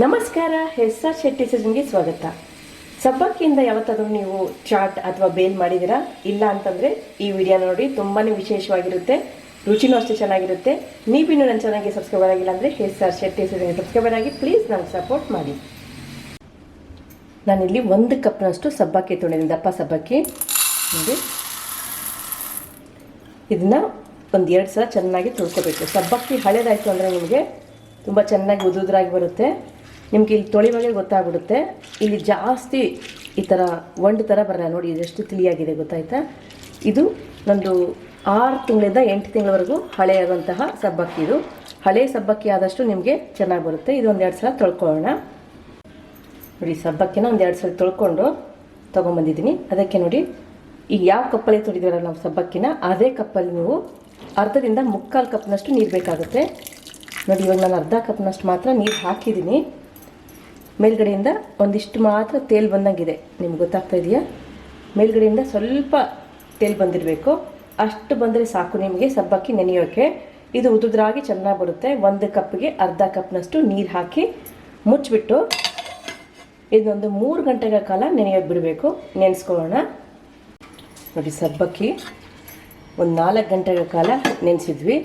ನಮಸ್ಕಾರ S R Shetty ಸಜನ್ಗೆ ಸ್ವಾಗತ. ಸಬ್ಬಕ್ಕಿಯಿಂದ ಯಾವತ್ತಾದ್ರೂ ನೀವು ಚಾಟ್ ಅಥವಾ ಬೇಲ್ ಮಾಡಿದ್ದೀರಾ? ಇಲ್ಲ ಅಂತಂದ್ರೆ ಈ ವಿಡಿಯೋ ನೋಡಿ ತುಂಬಾನೇ ವಿಶೇಷವಾಗಿರುತ್ತೆ, ರುಚಿನೂ ಅಷ್ಟೇ ಚೆನ್ನಾಗಿರುತ್ತೆ. ನೀವಿನ್ನೂ ನನ್ನ ಚೆನ್ನಾಗಿ ಸಬ್ಸ್ಕ್ರೈಬರ್ ಆಗಿಲ್ಲ ಅಂದರೆ ಎಸ್ ಆರ್ ಶೆಟ್ಟಿ ಸಜನ್ಗೆ ಸಬ್ಸ್ಕ್ರೈಬರ್ ಆಗಿ ಪ್ಲೀಸ್ ನನಗೆ ಸಪೋರ್ಟ್ ಮಾಡಿ. ನಾನಿಲ್ಲಿ ಒಂದು ಕಪ್ನಷ್ಟು ಸಬ್ಬಕ್ಕಿ ತೊಗೊಂಡಿದ್ದೀನಿ. ದಪ್ಪ ಸಬ್ಬಕ್ಕಿ. ನೋಡಿ. ಇದನ್ನ ಒಂದು ಎರಡು ಸಲ ಚೆನ್ನಾಗಿ ತೊಳ್ಕೋಬೇಕು ಸಬ್ಬಕ್ಕಿ ಹಳೇದಾಯಿತು ಅಂದರೆ ನಿಮಗೆ ತುಂಬ ಚೆನ್ನಾಗಿ ಉದುದ್ರಾಗಿ ಬರುತ್ತೆ. ನಿಮ್ಗೆ ಇಲ್ಲಿ ತೊಳಿವಾಗೆ ಗೊತ್ತಾಗ್ಬಿಡುತ್ತೆ. ಇಲ್ಲಿ ಜಾಸ್ತಿ ಈ ಥರ ಒಂಡು ಥರ ಬರಲ್ಲ ನೋಡಿ, ಇದೆಷ್ಟು ತಿಳಿಯಾಗಿದೆ ಗೊತ್ತಾಯ್ತಾ? ಇದು ನಂದು ಆರು ತಿಂಗಳಿಂದ ಎಂಟು ತಿಂಗಳವರೆಗೂ ಹಳೆಯಾದಂತಹ ಸಬ್ಬಕ್ಕಿ ಇದು. ಹಳೆ ಸಬ್ಬಕ್ಕಿ ಆದಷ್ಟು ನಿಮಗೆ ಚೆನ್ನಾಗಿ ಬರುತ್ತೆ. ಇದು ಒಂದೆರಡು ಸಲ ತೊಳ್ಕೊಳ್ಳೋಣ. ನೋಡಿ, ಸಬ್ಬಕ್ಕಿನ ಒಂದೆರಡು ಸಲ ತೊಳ್ಕೊಂಡು ತೊಗೊಂಬಂದಿದ್ದೀನಿ. ಅದಕ್ಕೆ ನೋಡಿ, ಈಗ ಯಾವ ಕಪ್ಪಲ್ಲಿ ತೊಳಿದಿರಲ್ಲ ನಾವು ಸಬ್ಬಕ್ಕಿನ, ಅದೇ ಕಪ್ಪಲ್ಲಿ ನೀವು ಅರ್ಧದಿಂದ ಮುಕ್ಕಾಲು ಕಪ್ನಷ್ಟು ನೀರು ಬೇಕಾಗುತ್ತೆ. ನೋಡಿ, ಇವಾಗ ನಾನು ಅರ್ಧ ಕಪ್ನಷ್ಟು ಮಾತ್ರ ನೀರು ಹಾಕಿದ್ದೀನಿ. ಮೇಲ್ಗಡೆಯಿಂದ ಒಂದಿಷ್ಟು ಮಾತ್ರ ತೇಲ್ ಬಂದಂಗಿದೆ. ನಿಮ್ಗೆ ಗೊತ್ತಾಗ್ತಾ ಇದೆಯಾ? ಮೇಲ್ಗಡೆಯಿಂದ ಸ್ವಲ್ಪ ತೇಲ್ ಬಂದಿರಬೇಕು. ಅಷ್ಟು ಬಂದರೆ ಸಾಕು ನಿಮಗೆ ಸಬ್ಬಕ್ಕಿ ನೆನೆಯೋಕೆ. ಇದು ಉದುದ್ರಾಗಿ ಚೆನ್ನಾಗಿ ಬರುತ್ತೆ. ಒಂದು ಕಪ್ಗೆ ಅರ್ಧ ಕಪ್ನಷ್ಟು ನೀರು ಹಾಕಿ ಮುಚ್ಚಿಬಿಟ್ಟು ಇದೊಂದು ಮೂರು ಗಂಟೆಗಳ ಕಾಲ ನೆನೆಯೋಕೆ ಬಿಡಬೇಕು. ನೆನೆಸ್ಕೊಳ್ಳೋಣ. ನೋಡಿ, ಸಬ್ಬಕ್ಕಿ ಒಂದು ನಾಲ್ಕು ಗಂಟೆಗಳ ಕಾಲ ನೆನೆಸಿದ್ವಿ.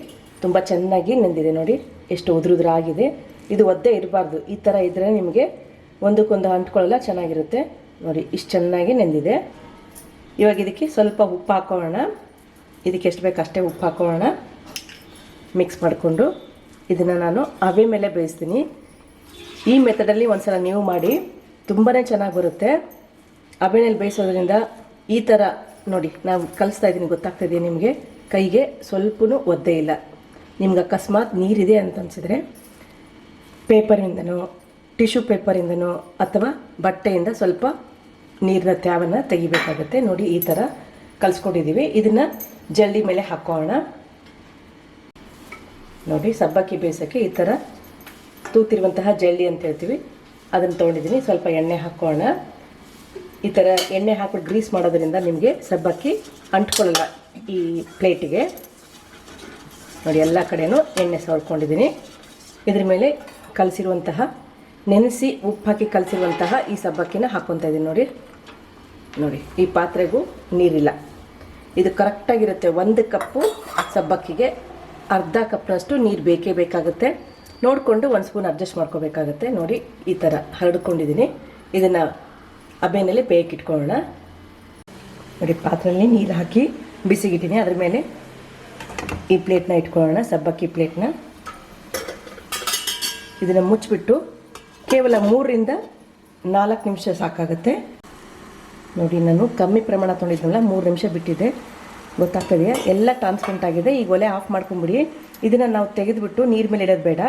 ತುಂಬ ಚೆನ್ನಾಗಿ ನೆಂದಿದೆ ನೋಡಿ. ಎಷ್ಟು ಉದುರುದ್ರಾಗಿದೆ. ಇದು ಒದ್ದೆ ಇರಬಾರ್ದು. ಈ ಥರ ಇದ್ದರೆ ನಿಮಗೆ ಒಂದಕ್ಕೊಂದು ಅಂಟ್ಕೊಳ್ಳಲ್ಲ ಚೆನ್ನಾಗಿರುತ್ತೆ. ನೋಡಿ, ಇಷ್ಟು ಚೆನ್ನಾಗಿ ನೆಂದಿದೆ. ಇವಾಗ ಇದಕ್ಕೆ ಸ್ವಲ್ಪ ಉಪ್ಪು ಹಾಕೋಣ. ಇದಕ್ಕೆ ಎಷ್ಟು ಬೇಕು ಅಷ್ಟೇ ಉಪ್ಪು ಹಾಕೋಣ. ಮಿಕ್ಸ್ ಮಾಡಿಕೊಂಡು ಇದನ್ನು ನಾನು ಹಬೆ ಮೇಲೆ ಬೇಯಿಸ್ತೀನಿ. ಈ ಮೆಥಡಲ್ಲಿ ಒಂದ್ಸಲ ನೀವು ಮಾಡಿ. ತುಂಬಾ ಚೆನ್ನಾಗಿ ಬರುತ್ತೆ. ಹಬೆನಲ್ಲಿ ಬೇಯಿಸೋದ್ರಿಂದ ಈ ಥರ ನೋಡಿ, ನಾವು ಕಲಿಸ್ತಾ ಇದ್ದೀನಿ, ಗೊತ್ತಾಗ್ತಾ ಇದೆಯಾ ನಿಮಗೆ? ಕೈಗೆ ಸ್ವಲ್ಪನೂ ಒದ್ದೆ ಇಲ್ಲ. ನಿಮ್ಗೆ ಅಕಸ್ಮಾತ್ ನೀರಿದೆ ಅಂತ ಅನಿಸಿದ್ರೆ ಪೇಪರಿಂದನೋ ಟಿಶ್ಯೂ ಪೇಪರಿಂದನೋ ಅಥವಾ ಬಟ್ಟೆಯಿಂದ ಸ್ವಲ್ಪ ನೀರಿನ ತ್ಯಾವನ್ನು ತೆಗಿಬೇಕಾಗುತ್ತೆ. ನೋಡಿ, ಈ ಥರ ಕಲಿಸ್ಕೊಂಡಿದ್ದೀವಿ ಇದನ್ನು ಜಲ್ಲಿ ಮೇಲೆ ಹಾಕೋಣ. ನೋಡಿ, ಸಬ್ಬಕ್ಕಿ ಬೇಯಿಸೋಕ್ಕೆ ಈ ಥರ ತೂತಿರುವಂತಹ ಜಲ್ಲಿ ಅಂತ ಹೇಳ್ತೀವಿ. ಅದನ್ನು ತೊಗೊಂಡಿದ್ದೀನಿ. ಸ್ವಲ್ಪ ಎಣ್ಣೆ ಹಾಕೋಣ. ಈ ಥರ ಎಣ್ಣೆ ಹಾಕಿ ಗ್ರೀಸ್ ಮಾಡೋದ್ರಿಂದ ನಿಮಗೆ ಸಬ್ಬಕ್ಕಿ ಅಂಟ್ಕೊಳ್ಳಲ್ಲ ಈ ಪ್ಲೇಟಿಗೆ. ನೋಡಿ, ಎಲ್ಲ ಕಡೆಯೂ ಎಣ್ಣೆ ಸವರ್ಕೊಂಡಿದ್ದೀನಿ. ಇದ್ರ ಮೇಲೆ ಕಲಸಿರುವಂತಹ ನೆನೆಸಿ ಉಪ್ಪು ಹಾಕಿ ಕಲಸಿರುವಂತಹ ಈ ಸಬ್ಬಕ್ಕಿನ ಹಾಕ್ಕೊತಾ ಇದ್ದೀನಿ ನೋಡಿ. ನೋಡಿ, ಈ ಪಾತ್ರೆಗೂ ನೀರಿಲ್ಲ. ಇದು ಕರೆಕ್ಟಾಗಿರುತ್ತೆ ಒಂದು ಕಪ್ಪು ಸಬ್ಬಕ್ಕಿಗೆ ಅರ್ಧ ಕಪ್ನಷ್ಟು ನೀರು ಬೇಕೇ ಬೇಕಾಗುತ್ತೆ. ನೋಡಿಕೊಂಡು ಒಂದು ಸ್ಪೂನ್ ಅಡ್ಜಸ್ಟ್ ಮಾಡ್ಕೋಬೇಕಾಗುತ್ತೆ. ನೋಡಿ, ಈ ಥರ ಹರಡ್ಕೊಂಡಿದ್ದೀನಿ ಇದನ್ನು ಹಬೆನಲ್ಲಿ ಬೇಕಿಟ್ಕೊಳ್ಳೋಣ ನೋಡಿ, ಪಾತ್ರೆಯಲ್ಲಿ ನೀರು ಹಾಕಿ ಬಿಸಿಗಿಟ್ಟಿನಿ. ಅದ್ರ ಮೇಲೆ ಈ ಪ್ಲೇಟ್ನ ಇಟ್ಕೊಳ್ಳೋಣ, ಸಬ್ಬಕ್ಕಿ ಪ್ಲೇಟ್ನ ಇದನ್ನು ಮುಚ್ಚಿಬಿಟ್ಟು ಕೇವಲ ಮೂರರಿಂದ ನಾಲ್ಕು ನಿಮಿಷ ಸಾಕಾಗುತ್ತೆ. ನೋಡಿ, ನಾನು ಕಮ್ಮಿ ಪ್ರಮಾಣ ತೊಗೊಂಡಿದ್ನಲ್ಲ, ಮೂರು ನಿಮಿಷ ಬಿಟ್ಟಿದೆ ಗೊತ್ತಾಗ್ತದೆಯಾ? ಎಲ್ಲ ಟ್ರಾನ್ಸ್ಪರೆಂಟ್ ಆಗಿದೆ. ಈಗ ಒಲೆ ಆಫ್ ಮಾಡ್ಕೊಂಬಿಡಿ. ಇದನ್ನು ನಾವು ತೆಗೆದುಬಿಟ್ಟು ನೀರು ಮೇಲೆ ಇಡೋದು ಬೇಡ.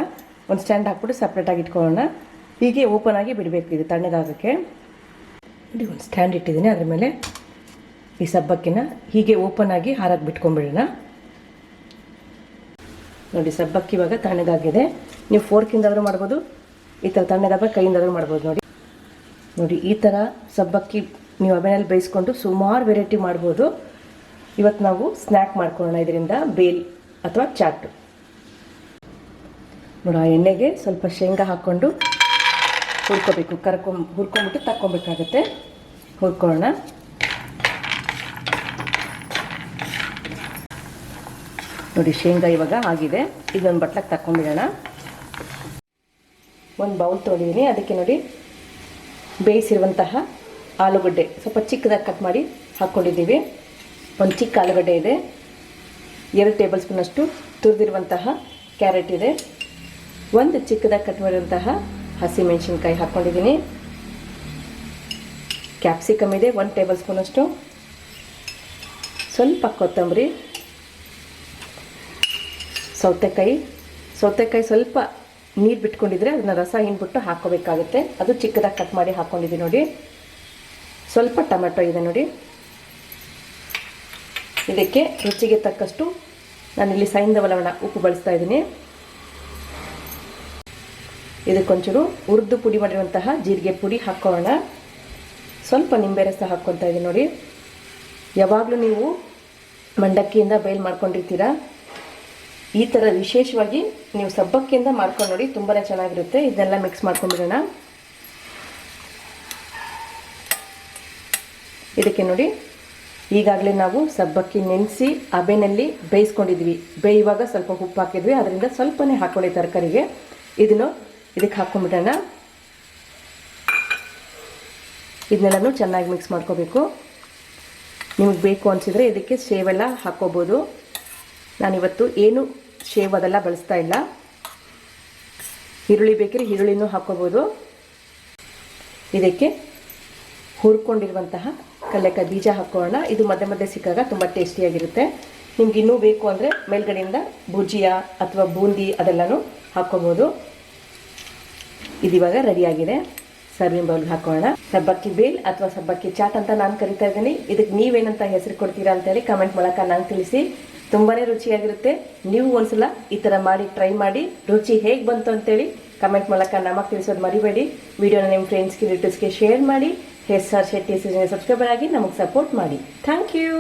ಒಂದು ಸ್ಟ್ಯಾಂಡ್ ಹಾಕ್ಬಿಟ್ಟು ಸಪ್ರೇಟಾಗಿ ಇಟ್ಕೊಳ್ಳೋಣ. ಹೀಗೆ ಓಪನ್ ಆಗಿ ಬಿಡಬೇಕು ಇದು ತಣ್ಣಗಾಗೋಕ್ಕೆ. ನೋಡಿ, ಒಂದು ಸ್ಟ್ಯಾಂಡ್ ಇಟ್ಟಿದ್ದೀನಿ. ಅದ್ರ ಮೇಲೆ ಈ ಸಬ್ಬಕ್ಕಿನ ಹೀಗೆ ಓಪನ್ ಆಗಿ ಹಾರಕ್ಕೆ ಬಿಟ್ಕೊಂಬಿಡೋಣ. ನೋಡಿ, ಸಬ್ಬಕ್ಕಿ ಇವಾಗ ತಣ್ಣಗಾಗಿದೆ. ನೀವು ಫೋರ್ಕಿಂದಾದರೂ ಮಾಡ್ಬೋದು. ಈ ಥರ ತಣ್ಣಗಾದಾಗ ಕೈಯಿಂದಾದರೂ ಮಾಡ್ಬೋದು ನೋಡಿ. ನೋಡಿ, ಈ ಥರ ಸಬ್ಬಕ್ಕಿ ನೀವು ಅವೆನಲ್ಲಿ ಬೇಯಿಸ್ಕೊಂಡು ಸುಮಾರು ವೆರೈಟಿ ಮಾಡ್ಬೋದು. ಇವತ್ತು ನಾವು ಸ್ನ್ಯಾಕ್ ಮಾಡ್ಕೊಳ್ಳೋಣ ಇದರಿಂದ ಬೇಲ್ ಅಥವಾ ಚಾಟು. ನೋಡಿ, ಆ ಎಣ್ಣೆಗೆ ಸ್ವಲ್ಪ ಶೇಂಗಾ ಹಾಕ್ಕೊಂಡು ಹುರ್ಕೋಬೇಕು. ಕರ್ಕೊಂಡ್ ಹುರ್ಕೊಂಬಿಟ್ಟು ತಕ್ಕೊಬೇಕಾಗತ್ತೆ. ಹುರ್ಕೊಳ್ಳೋಣ. ನೋಡಿ, ಶೇಂಗಾ ಇವಾಗ ಆಗಿದೆ. ಇದೊಂದು ಬಟ್ಲಕ್ಕೆ ತಕ್ಕೊಂಬಿಡೋಣ. ಒಂದು ಬೌಲ್ ತೊಗೊಂಡಿದ್ದೀನಿ ಅದಕ್ಕೆ ನೋಡಿ ಬೇಯಿಸಿರುವಂತಹ ಆಲೂಗಡ್ಡೆ. ಸ್ವಲ್ಪ ಚಿಕ್ಕದಾಗಿ ಕಟ್ ಮಾಡಿ ಹಾಕ್ಕೊಂಡಿದ್ದೀವಿ ಒಂದು ಚಿಕ್ಕ ಆಲೂಗಡ್ಡೆ ಇದೆ. ಎರಡು ಟೇಬಲ್ ಸ್ಪೂನಷ್ಟು ತುರಿದಿರುವಂತಹ ಕ್ಯಾರೆಟ್ ಇದೆ. ಒಂದು ಚಿಕ್ಕದಾಗಿ ಕಟ್ ಮಾಡಿರುವಂತಹ ಹಸಿಮೆಣಸಿನ್ಕಾಯಿ ಹಾಕ್ಕೊಂಡಿದ್ದೀನಿ ಕ್ಯಾಪ್ಸಿಕಮ್ ಇದೆ. ಒಂದು ಟೇಬಲ್ ಸ್ಪೂನಷ್ಟು ಸ್ವಲ್ಪ ಕೊತ್ತಂಬರಿ. ಸೌತೆಕಾಯಿ. ಸೌತೆಕಾಯಿ ಸ್ವಲ್ಪ ನೀರು ಬಿಟ್ಕೊಂಡಿದ್ರೆ ಅದನ್ನ ರಸ ಹಿಂಡ್ಬಿಟ್ಟು ಹಾಕೋಬೇಕಾಗುತ್ತೆ. ಅದು ಚಿಕ್ಕದಾಗಿ ಕಟ್ ಮಾಡಿ ಹಾಕೊಂಡಿದ್ದೀನಿ ನೋಡಿ. ಸ್ವಲ್ಪ ಟೊಮೆಟೊ ಇದೆ ನೋಡಿ. ಇದಕ್ಕೆ ರುಚಿಗೆ ತಕ್ಕಷ್ಟು ನಾನಿಲ್ಲಿ ಸೈಂಧವ ಲವಣ ಉಪ್ಪು ಬಳಸ್ತಾ ಇದ್ದೀನಿ. ಇದಕ್ಕೊಂಚೂರು ಹುರಿದು ಪುಡಿ ಮಾಡಿರುವಂತಹ ಜೀರಿಗೆ ಪುಡಿ ಹಾಕೋಣ. ಸ್ವಲ್ಪ ನಿಂಬೆ ರಸ ಹಾಕ್ಕೊತಾ ಇದ್ದೀನಿ ನೋಡಿ. ಯಾವಾಗಲೂ ನೀವು ಮಂಡಕ್ಕಿಯಿಂದ ಬಯಲು ಮಾಡ್ಕೊಂಡಿರ್ತೀರಾ? ಈ ಥರ ವಿಶೇಷವಾಗಿ ನೀವು ಸಬ್ಬಕ್ಕಿಯಿಂದ ಮಾಡ್ಕೊಂಡು ನೋಡಿ ತುಂಬಾ ಚೆನ್ನಾಗಿರುತ್ತೆ. ಇದನ್ನೆಲ್ಲ ಮಿಕ್ಸ್ ಮಾಡ್ಕೊಂಡ್ಬಿಡೋಣ. ಇದಕ್ಕೆ ನೋಡಿ, ಈಗಾಗಲೇ ನಾವು ಸಬ್ಬಕ್ಕಿ ನೆನೆಸಿ, ಅಬೆನಲ್ಲಿ ಬೇಯಿಸ್ಕೊಂಡಿದ್ವಿ. ಬೇಯುವಾಗ ಸ್ವಲ್ಪ ಉಪ್ಪು ಹಾಕಿದ್ವಿ. ಅದರಿಂದ ಸ್ವಲ್ಪನೇ ಹಾಕೊಳ್ಳಿ ತರಕಾರಿಗೆ. ಇದನ್ನು ಇದಕ್ಕೆ ಹಾಕ್ಕೊಂಡ್ಬಿಡೋಣ ಇದನ್ನೆಲ್ಲನೂ ಚೆನ್ನಾಗಿ ಮಿಕ್ಸ್ ಮಾಡ್ಕೋಬೇಕು. ನಿಮಗೆ ಬೇಕು ಅನಿಸಿದರೆ ಇದಕ್ಕೆ ಸೇವೆಲ್ಲ ಹಾಕ್ಕೋಬೋದು. ನಾನಿವತ್ತು ಏನು ಶೇವ್ ಅದೆಲ್ಲ ಬಳಸ್ತಾ ಇಲ್ಲ. ಈರುಳ್ಳಿ ಬೇಕಿದ್ರೆ ಈರುಳ್ಳಿನೂ ಹಾಕ್ಕೋಬೋದು. ಇದಕ್ಕೆ ಹುರ್ಕೊಂಡಿರುವಂತಹ ಕಲ್ಲೆಕ ಬೀಜ ಹಾಕೋಣ ಇದು ಮಧ್ಯೆ ಮಧ್ಯೆ ಸಿಕ್ಕಾಗ ತುಂಬ ಟೇಸ್ಟಿಯಾಗಿರುತ್ತೆ ನಿಮ್ಗೆ ಇನ್ನೂ ಬೇಕು ಅಂದರೆ ಮೇಲ್ಗಡೆಯಿಂದ ಭುಜಿಯಾ ಅಥವಾ ಬೂಂದಿ ಅದೆಲ್ಲನೂ ಹಾಕ್ಕೋಬೋದು. ಇದಿವಾಗ ರೆಡಿಯಾಗಿದೆ ಸರ್ವಿಂಗ್ ಬೌಲ್ಗೆ ಹಾಕೋಣ ಸಬ್ಬಕ್ಕಿ ಬೇಲ್ ಅಥವಾ ಸಬ್ಬಕ್ಕಿ ಚಾಟ್ ಅಂತ ನಾನು ಕರಿತಾ ಇದ್ದೀನಿ. ಇದಕ್ಕೆ ನೀವೇನಂತ ಹೆಸರು ಕೊಡ್ತೀರಾ ಅಂತೇಳಿ ಕಮೆಂಟ್ ಮೂಲಕ ನಂಗೆ ತಿಳಿಸಿ. ತುಂಬಾನೇ ರುಚಿಯಾಗಿರುತ್ತೆ. ನೀವು ಒಂದ್ಸಲ ಈ ಥರ ಮಾಡಿ ಟ್ರೈ ಮಾಡಿ. ರುಚಿ ಹೇಗೆ ಬಂತು ಅಂತೇಳಿ ಕಮೆಂಟ್ ಮೂಲಕ ನಮಗೆ ತಿಳಿಸೋದು ಮರಿಬೇಡಿ. ವಿಡಿಯೋನ ನಿಮ್ಮ ಫ್ರೆಂಡ್ಸ್ಗೆ ರಿಲೇಟಿವ್ಸ್ಗೆ ಶೇರ್ ಮಾಡಿ. ಎಸ್ ಆರ್ ಶೆಟ್ಟಿ ಸಬ್ಸ್ಕ್ರೈಬರ್ ಆಗಿ ನಮಗೆ ಸಪೋರ್ಟ್ ಮಾಡಿ. Thank you